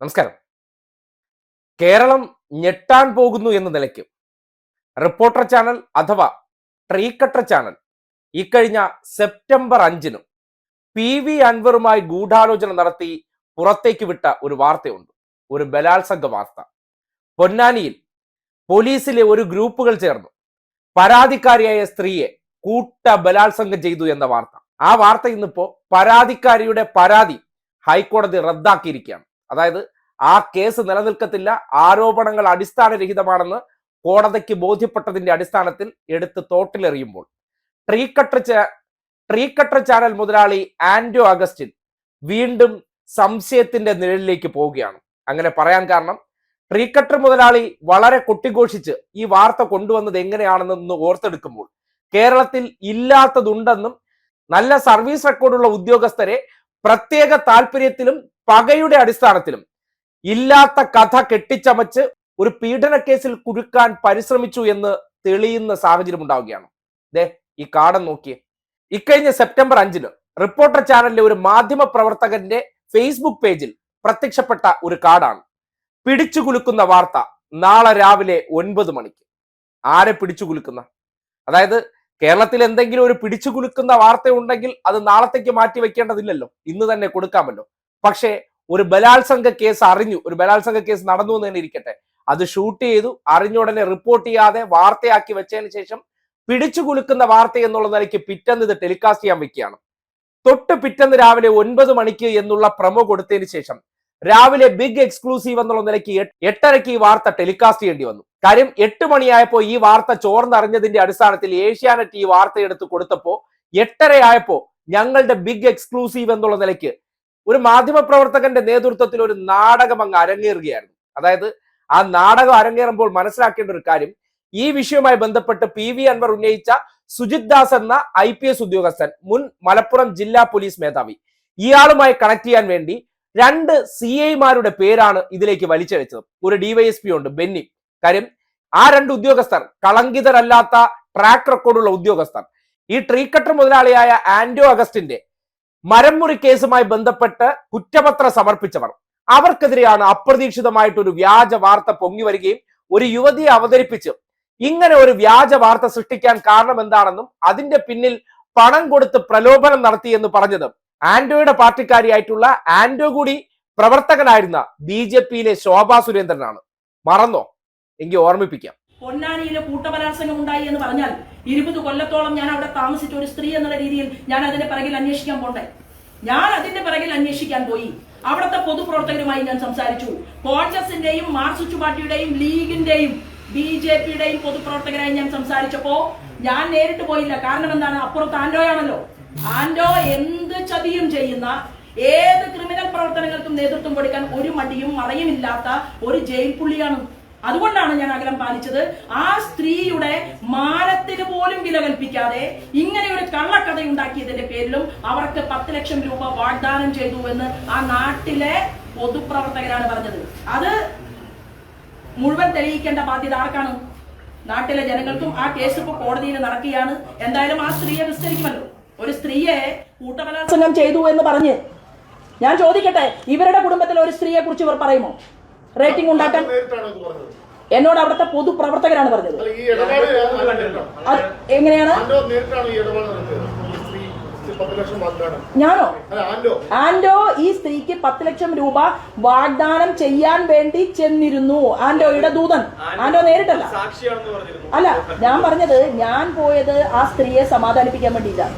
നമസ്കാരം. കേരളം ഞെട്ടാൻ പോകുന്നു എന്ന നിലയ്ക്ക് റിപ്പോർട്ടർ ചാനൽ അഥവാ ട്രീ കട്ടർ ചാനൽ ഇക്കഴിഞ്ഞ സെപ്റ്റംബർ അഞ്ചിന് പി വി അൻവറുമായി ഗൂഢാലോചന നടത്തി പുറത്തേക്ക് വിട്ട ഒരു വാർത്തയുണ്ട്. ഒരു ബലാത്സംഗ വാർത്ത. പൊന്നാനിയിൽ പോലീസിലെ ഒരു ഗ്രൂപ്പുകൾ ചേർന്നു. പരാതിക്കാരിയായ സ്ത്രീയെ കൂട്ട ബലാത്സംഗം ചെയ്തു എന്ന വാർത്ത. ആ വാർത്ത ഇന്നിപ്പോ പരാതിക്കാരിയുടെ പരാതി ഹൈക്കോടതി റദ്ദാക്കിയിരിക്കുകയാണ്. അതായത് ആ കേസ് നിലനിൽക്കത്തില്ല ആരോപണങ്ങൾ അടിസ്ഥാനരഹിതമാണെന്ന് കോടതിക്ക് ബോധ്യപ്പെട്ടതിന്റെ അടിസ്ഥാനത്തിൽ എടുത്ത് തോട്ടിലെറിയുമ്പോൾ. Tree cutter tree cutter channel മുതലാളി ആൻഡോ അഗസ്റ്റിൻ വീണ്ടും സംശയത്തിന്റെ നിഴലിലേക്ക് പോവുകയാണ്. അങ്ങനെ പറയാൻ കാരണം ട്രീ കട്ടർ മുതലാളി വളരെ കൊട്ടിഘോഷിച്ച് ഈ വാർത്ത കൊണ്ടുവന്നത് എങ്ങനെയാണെന്നൊന്ന് ഓർത്തെടുക്കുമ്പോൾ കേരളത്തിൽ ഇല്ലാത്തതുണ്ടെന്നും നല്ല സർവീസ് റെക്കോർഡുള്ള ഉദ്യോഗസ്ഥരെ പ്രത്യേക താല്പര്യത്തിലും പകയുടെ അടിസ്ഥാനത്തിലും ഇല്ലാത്ത കഥ കെട്ടിച്ചമച്ച് ഒരു പീഡന കേസിൽ കുരുക്കാൻ പരിശ്രമിച്ചു എന്ന് തെളിയുന്ന സാഹചര്യം ഉണ്ടാവുകയാണ്. ദേ ഈ കാടം നോക്കിയേ. ഇക്കഴിഞ്ഞ സെപ്റ്റംബർ അഞ്ചിന് റിപ്പോർട്ടർ ചാനലിലെ ഒരു മാധ്യമ പ്രവർത്തകന്റെ ഫേസ്ബുക്ക് പേജിൽ പ്രത്യക്ഷപ്പെട്ട ഒരു കാർഡാണ്. പിടിച്ചു കുലുക്കുന്ന വാർത്ത നാളെ രാവിലെ ഒൻപത് മണിക്ക്. ആരെ പിടിച്ചു കുലുക്കുന്ന? അതായത് കേരളത്തിൽ എന്തെങ്കിലും ഒരു പിടിച്ചു കുലുക്കുന്ന വാർത്ത ഉണ്ടെങ്കിൽ അത് നാളത്തേക്ക് മാറ്റി വെക്കേണ്ടതില്ലല്ലോ. ഇന്ന് തന്നെ കൊടുക്കാമല്ലോ. പക്ഷേ ഒരു ബലാത്സംഗ കേസ് അറിഞ്ഞു. ഒരു ബലാത്സംഗ കേസ് നടന്നു എന്ന് തന്നെ ഇരിക്കട്ടെ. അത് ഷൂട്ട് ചെയ്തു. അറിഞ്ഞ ഉടനെ റിപ്പോർട്ട് ചെയ്യാതെ വാർത്തയാക്കി വെച്ചതിന് ശേഷം പിടിച്ചു കുലുക്കുന്ന വാർത്ത എന്നുള്ള നിലയ്ക്ക് പിറ്റന്ന് ഇത് ടെലികാസ്റ്റ് ചെയ്യാൻ വെക്കുകയാണ്. തൊട്ട് പിറ്റന്ന് രാവിലെ ഒൻപത് മണിക്ക് എന്നുള്ള പ്രമോ കൊടുത്തതിന് ശേഷം രാവിലെ ബിഗ് എക്സ്ക്ലൂസീവ് എന്നുള്ള നിലയ്ക്ക് എട്ട് എട്ടരയ്ക്ക് ഈ വാർത്ത ടെലികാസ്റ്റ് ചെയ്യേണ്ടി വന്നു. കാര്യം എട്ട് മണിയായപ്പോൾ ഈ വാർത്ത ചോർന്നറിഞ്ഞതിന്റെ അടിസ്ഥാനത്തിൽ ഏഷ്യാനെറ്റ് ഈ വാർത്ത എടുത്ത് കൊടുത്തപ്പോ എട്ടരയായപ്പോ ഞങ്ങളുടെ ബിഗ് എക്സ്ക്ലൂസീവ് എന്നുള്ള നിലയ്ക്ക് ഒരു മാധ്യമ പ്രവർത്തകന്റെ നേതൃത്വത്തിൽ ഒരു നാടകം അങ്ങ് അരങ്ങേറുകയായിരുന്നു. അതായത് ആ നാടകം അരങ്ങേറുമ്പോൾ മനസ്സിലാക്കേണ്ട ഒരു കാര്യം ഈ വിഷയവുമായി ബന്ധപ്പെട്ട് പി വി അൻവർ ഉന്നയിച്ച സുജിത് ദാസ് എന്ന ഐ പി എസ് ഉദ്യോഗസ്ഥൻ മുൻ മലപ്പുറം ജില്ലാ പോലീസ് മേധാവി. ഇയാളുമായി കണക്ട് ചെയ്യാൻ വേണ്ടി രണ്ട് സി ഐമാരുടെ പേരാണ് ഇതിലേക്ക് വലിച്ചഴച്ചത് ഒരു ഡിവൈഎസ്പി ഉണ്ട് ബെന്നി. കാര്യം ആ രണ്ട് ഉദ്യോഗസ്ഥർ കളങ്കിതരല്ലാത്ത ട്രാക്ക് റെക്കോർഡുള്ള ഉദ്യോഗസ്ഥർ. ഈ ട്രീ കട്ടർ മുതലാളിയായ ആന്റോ അഗസ്റ്റിന്റെ മരംമുറി കേസുമായി ബന്ധപ്പെട്ട് കുറ്റപത്രം സമർപ്പിച്ചവർ. അവർക്കെതിരെയാണ് അപ്രതീക്ഷിതമായിട്ട് ഒരു വ്യാജ വാർത്ത പൊങ്ങി വരികയും ഒരു യുവതിയെ അവതരിപ്പിച്ച് ഇങ്ങനെ ഒരു വ്യാജ വാർത്ത സൃഷ്ടിക്കാൻ കാരണം എന്താണെന്നും അതിന്റെ പിന്നിൽ പണം കൊടുത്ത് പ്രലോഭനം നടത്തി എന്ന് പറഞ്ഞത് ആന്റോയുടെ പാർട്ടിക്കാരിയായിട്ടുള്ള ആന്റോ കൂടി പ്രവർത്തകനായിരുന്ന ബി ജെ പിയിലെ ശോഭാ സുരേന്ദ്രനാണ്. മറന്നോ? എങ്കിൽ ഓർമ്മിപ്പിക്കാം. പൊന്നാനിയിലെ കൂട്ടബലാത്സംഗം ഉണ്ടായി എന്ന് പറഞ്ഞാൽ ഇരുപത് കൊല്ലത്തോളം ഞാൻ അവിടെ താമസിച്ച ഒരു സ്ത്രീ എന്നുള്ള രീതിയിൽ ഞാൻ അതിന്റെ പിറകിൽ അന്വേഷിക്കാൻ പോണ്ടേ? ഞാൻ അതിന്റെ പിറകിൽ അന്വേഷിക്കാൻ പോയി. അവിടുത്തെ പൊതുപ്രവർത്തകരുമായി ഞാൻ സംസാരിച്ചു. കോൺഗ്രസിന്റെയും മാർക്സിസ്റ്റ് പാർട്ടിയുടെയും ലീഗിന്റെയും ബി ജെ പിയുടെയും പൊതുപ്രവർത്തകരായി ഞാൻ സംസാരിച്ചപ്പോ ഞാൻ നേരിട്ട് പോയില്ല. കാരണം എന്താണ്? അപ്പുറത്ത് ആൻഡോയാണല്ലോ ആൻഡോ എന്ത് ചതിയും ചെയ്യുന്ന ഏത് ക്രിമിനൽ പ്രവർത്തനങ്ങൾക്കും നേതൃത്വം കൊടുക്കാൻ ഒരു മടിയും മറയുമില്ലാത്ത ഒരു ജയിൽ പുള്ളിയാണ്. അതുകൊണ്ടാണ് ഞാൻ അകലം പാലിച്ചത്. ആ സ്ത്രീയുടെ മാനത്തിന് പോലും വില കൽപ്പിക്കാതെ ഇങ്ങനെ ഒരു കള്ളക്കഥ ഉണ്ടാക്കിയതിന്റെ പേരിലും അവർക്ക് പത്ത് ലക്ഷം രൂപ വാഗ്ദാനം ചെയ്തു എന്ന് ആ നാട്ടിലെ പൊതുപ്രവർത്തകരാണ് പറഞ്ഞത്. അത് മുഴുവൻ തെളിയിക്കേണ്ട ബാധ്യത ആർക്കാണ്? നാട്ടിലെ ജനങ്ങൾക്കും ആ കേസ് ഇപ്പോൾ കോടതിയിൽ നടക്കുകയാണ്. എന്തായാലും ആ സ്ത്രീയെ വിസ്തരിക്കുമല്ലോ. ഒരു സ്ത്രീയെ കൂട്ടബലാത്സംഗം ചെയ്തു എന്ന് പറഞ്ഞ്. ഞാൻ ചോദിക്കട്ടെ ഇവരുടെ കുടുംബത്തിലെ ഒരു സ്ത്രീയെ കുറിച്ച് ഇവർ പറയുമോ? റേറ്റിംഗ് ഉണ്ടാക്കാൻ എന്നോട് അവിടുത്തെ പൊതുപ്രവർത്തകരാണ് പറഞ്ഞത്. അല്ല ഈ ഇടപാട് ഞാൻ കണ്ടിട്ടാണ്. എങ്ങനെയാണ്? ഞാനോ? ആൻഡോ ആൻഡോ ഈ സ്ത്രീക്ക് പത്ത് ലക്ഷം രൂപ വാഗ്ദാനം ചെയ്യാൻ വേണ്ടി ചെന്നിരുന്നു. ആൻഡോയുടെ ദൂതൻ. ആൻഡോ നേരിട്ടല്ല. അല്ല ഞാൻ പറഞ്ഞത് ഞാൻ പോയത് ആ സ്ത്രീയെ സമാധാനിപ്പിക്കാൻ വേണ്ടിയിട്ടാണ്.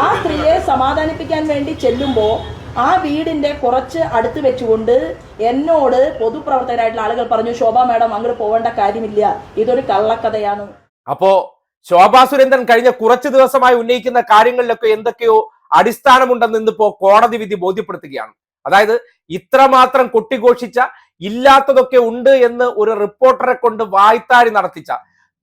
ആ സ്ത്രീയെ സമാധാനിപ്പിക്കാൻ വേണ്ടി ചെല്ലുമ്പോ ആ വീടിന്റെ കുറച്ച് അടുത്ത് വെച്ചുകൊണ്ട് എന്നോട് പൊതുപ്രവർത്തകരായിട്ടുള്ള ആളുകൾ പറഞ്ഞു ശോഭ മാഡം അങ്ങോട്ട് പോകേണ്ട കാര്യമില്ല. ഇതൊരു കള്ളക്കഥയാണ്. അപ്പോ ശോഭാ സുരേന്ദ്രൻ കഴിഞ്ഞ കുറച്ച് ദിവസമായി ഉന്നയിക്കുന്ന കാര്യങ്ങളിലൊക്കെ എന്തൊക്കെയോ അടിസ്ഥാനമുണ്ടെന്ന് ഇന്നിപ്പോ കോടതി വിധി ബോധ്യപ്പെടുത്തുകയാണ്. അതായത് ഇത്രമാത്രം കൊട്ടിഘോഷിച്ച ഇല്ലാത്തതൊക്കെ ഉണ്ട് എന്ന് ഒരു റിപ്പോർട്ടറെ കൊണ്ട് വായ്ത്താരി നടത്തിച്ച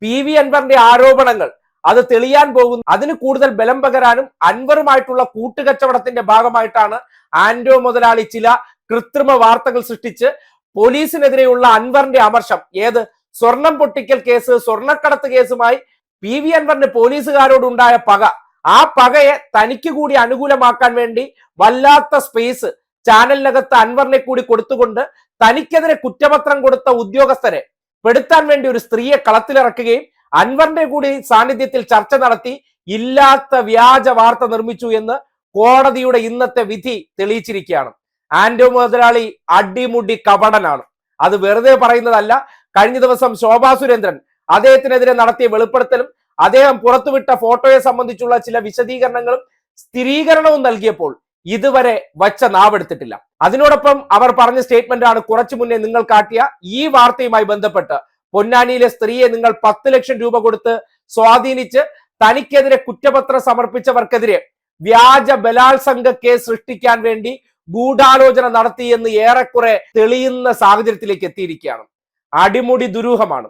പി വി അൻവറിന്റെ ആരോപണങ്ങൾ അത് തെളിയാൻ പോകുന്നു അതിന് കൂടുതൽ ബലം പകരാനും അൻവറുമായിട്ടുള്ള കൂട്ടുകച്ചവടത്തിന്റെ ഭാഗമായിട്ടാണ് ആന്റോ മുതലാളി ചില കൃത്രിമ വാർത്തകൾ സൃഷ്ടിച്ച് പോലീസിനെതിരെയുള്ള അൻവറിന്റെ അമർഷം. ഏത്? സ്വർണം പൊട്ടിക്കൽ കേസ് സ്വർണക്കടത്ത് കേസുമായി പി വി അൻവറിന് പോലീസുകാരോടുണ്ടായ പക. ആ പകയെ തനിക്ക് കൂടി അനുകൂലമാക്കാൻ വേണ്ടി വല്ലാത്ത സ്പേസ് ചാനലിനകത്ത് അൻവറിനെ കൂടി കൊടുത്തുകൊണ്ട് തനിക്കെതിരെ കുറ്റപത്രം കൊടുത്ത ഉദ്യോഗസ്ഥരെ പെടുത്താൻ വേണ്ടി ഒരു സ്ത്രീയെ കളത്തിലിറക്കുകയും അൻവറിന്റെ കൂടി സാന്നിധ്യത്തിൽ ചർച്ച നടത്തി ഇല്ലാത്ത വ്യാജ വാർത്ത നിർമ്മിച്ചു എന്ന് കോടതിയുടെ ഇന്നത്തെ വിധി തെളിയിച്ചിരിക്കുകയാണ്. ആന്റോ മുതലാളി അടിമുടി കപടനാണ്. അത് വെറുതെ പറയുന്നതല്ല കഴിഞ്ഞ ദിവസം ശോഭാ സുരേന്ദ്രൻ അദ്ദേഹത്തിനെതിരെ നടത്തിയ വെളിപ്പെടുത്തലും അദ്ദേഹം പുറത്തുവിട്ട ഫോട്ടോയെ സംബന്ധിച്ചുള്ള ചില വിശദീകരണങ്ങളും സ്ഥിരീകരണവും നൽകിയപ്പോൾ ഇതുവരെ വച്ച നാവെടുത്തിട്ടില്ല. അതിനോടൊപ്പം അവർ പറഞ്ഞ സ്റ്റേറ്റ്മെന്റ് ആണ് കുറച്ചു മുന്നേ നിങ്ങൾ കാട്ടിയ ഈ വാർത്തയുമായി ബന്ധപ്പെട്ട് പൊന്നാനിയിലെ സ്ത്രീയെ നിങ്ങൾ പത്ത് ലക്ഷം രൂപ കൊടുത്ത് സ്വാധീനിച്ച് തനിക്കെതിരെ കുറ്റപത്രം സമർപ്പിച്ചവർക്കെതിരെ വ്യാജ ബലാത്സംഗ കേസ് സൃഷ്ടിക്കാൻ വേണ്ടി ഗൂഢാലോചന നടത്തിയെന്ന് ഏറെക്കുറെ തെളിയുന്ന സാഹചര്യത്തിലേക്ക് എത്തിയിരിക്കുകയാണ്. അടിമുടി ദുരൂഹമാണ്.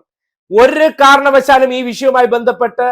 ഒരു കാരണവശാലും ഈ വിഷയവുമായി ബന്ധപ്പെട്ട്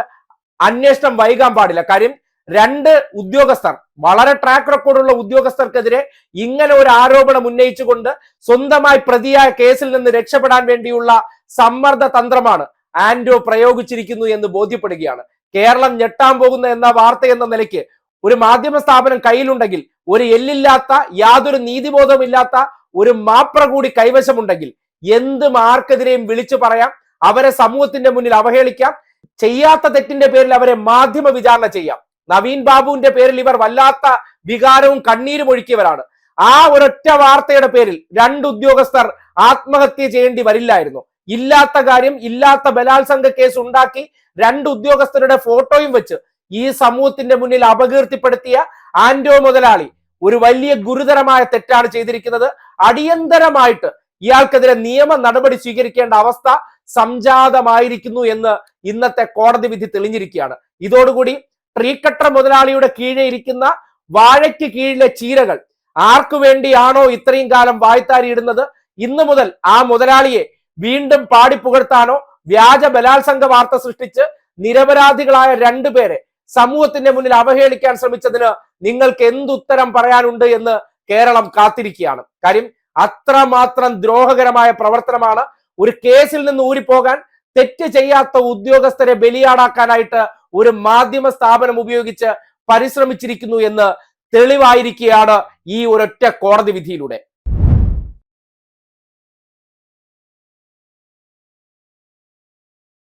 അന്വേഷണം വൈകാൻ പാടില്ല. കാര്യം രണ്ട് ഉദ്യോഗസ്ഥർ വളരെ ട്രാക്ക് റെക്കോർഡുള്ള ഉദ്യോഗസ്ഥർക്കെതിരെ ഇങ്ങനെ ഒരു ആരോപണം ഉന്നയിച്ചുകൊണ്ട് സ്വന്തമായി പ്രതിയായ കേസിൽ നിന്ന് രക്ഷപ്പെടാൻ വേണ്ടിയുള്ള സമ്മർദ്ദ തന്ത്രമാണ് ആന്റോ പ്രയോഗിച്ചിരിക്കുന്നു എന്ന് ബോധ്യപ്പെടുകയാണ്. കേരളം ഞെട്ടാൻ പോകുന്ന എന്ന വാർത്ത എന്ന നിലയ്ക്ക് ഒരു മാധ്യമ സ്ഥാപനം കയ്യിലുണ്ടെങ്കിൽ ഒരു എല്ലില്ലാത്ത യാതൊരു നീതിബോധമില്ലാത്ത ഒരു മാപ്ര കൂടി കൈവശമുണ്ടെങ്കിൽ എന്തും ആർക്കെതിരെയും വിളിച്ചു പറയാം അവരെ സമൂഹത്തിന്റെ മുന്നിൽ അവഹേളിക്കാം ചെയ്യാത്ത തെറ്റിന്റെ പേരിൽ അവരെ മാധ്യമ വിചാരണ ചെയ്യാം. നവീൻ ബാബുവിന്റെ പേരിൽ ഇവർ വല്ലാത്ത വികാരവും കണ്ണീരും ഒഴുക്കിയവരാണ്. ആ ഒരൊറ്റ വാർത്തയുടെ പേരിൽ രണ്ട് ഉദ്യോഗസ്ഥർ ആത്മഹത്യ ചെയ്യേണ്ടി വരില്ലായിരുന്നു. ഇല്ലാത്ത കാര്യം ഇല്ലാത്ത ബലാത്സംഗ കേസ് ഉണ്ടാക്കി രണ്ട് ഉദ്യോഗസ്ഥരുടെ ഫോട്ടോയും വെച്ച് ഈ സമൂഹത്തിന്റെ മുന്നിൽ അപകീർത്തിപ്പെടുത്തിയ ആന്റോ മുതലാളി ഒരു വലിയ ഗുരുതരമായ തെറ്റാണ് ചെയ്തിരിക്കുന്നത്. അടിയന്തരമായിട്ട് ഇയാൾക്കെതിരെ നിയമ നടപടി സ്വീകരിക്കേണ്ട അവസ്ഥ സംജാതമായിരിക്കുന്നു എന്ന് ഇന്നത്തെ കോടതി വിധി തെളിഞ്ഞിരിക്കുകയാണ്. ഇതോടുകൂടി ട്രീക്കട്ടർ കട്ടർ മുതലാളിയുടെ കീഴെ ഇരിക്കുന്ന വാഴയ്ക്ക് കീഴിലെ ചീരകൾ ആർക്കു വേണ്ടിയാണോ ഇത്രയും കാലം വായ്ത്താരി ഇടുന്നത്? ഇന്നു മുതൽ ആ മുതലാളിയെ വീണ്ടും പാടിപ്പുകഴ്ത്താനോ വ്യാജ ബലാത്സംഗ വാർത്ത സൃഷ്ടിച്ച് നിരപരാധികളായ രണ്ടുപേരെ സമൂഹത്തിന്റെ മുന്നിൽ അവഹേളിക്കാൻ ശ്രമിച്ചതിന് നിങ്ങൾക്ക് എന്തുത്തരം പറയാനുണ്ട് എന്ന് കേരളം കാത്തിരിക്കുകയാണ്. കാര്യം അത്രമാത്രം ദ്രോഹകരമായ പ്രവർത്തനമാണ് ഒരു കേസിൽ നിന്ന് ഊരിപ്പോകാൻ തെറ്റ് ചെയ്യാത്ത ഉദ്യോഗസ്ഥരെ ബലിയാടാക്കാനായിട്ട് ഒരു മാധ്യമ സ്ഥാപനം ഉപയോഗിച്ച് പരിശ്രമിച്ചിരിക്കുന്നു എന്ന് തെളിവായിരിക്കുകയാണ് ഈ ഒരൊറ്റ കോടതി വിധിയിലൂടെ.